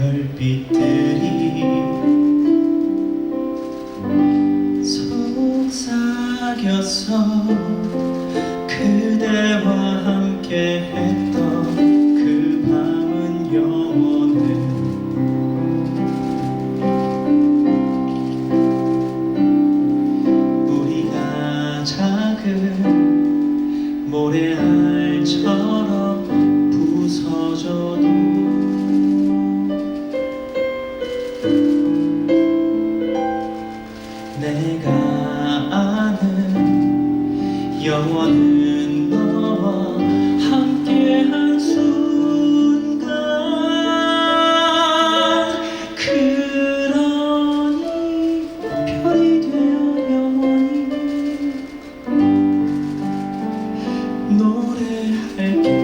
별빛들이 속삭였어 그대와 함께 영원은 너와 함께한 순간 그러니 별이 되어 영원히 노래할게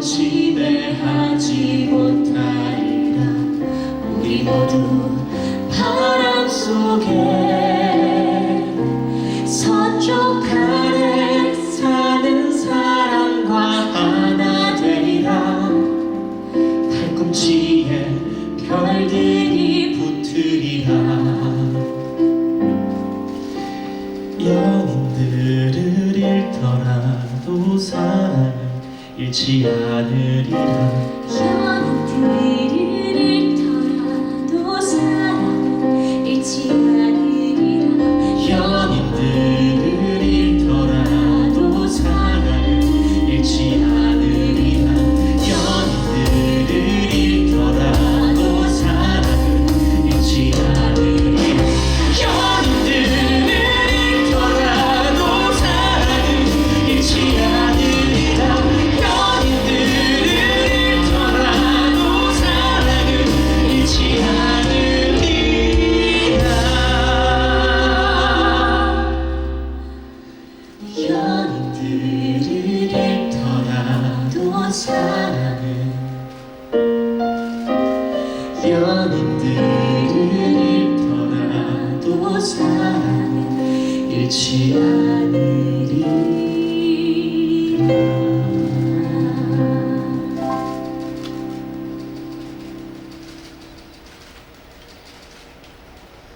지배하지 못하리라. 우리 모두 바람 속에 서쪽 하늘 사는 사람과 하나 되리라. 팔꿈치에 별들이 붙으리라. 연인들을 잃더라도 사랑을 잃지 않으리라 사랑은 연인들을 잃더라도 사랑은 잃지 않으리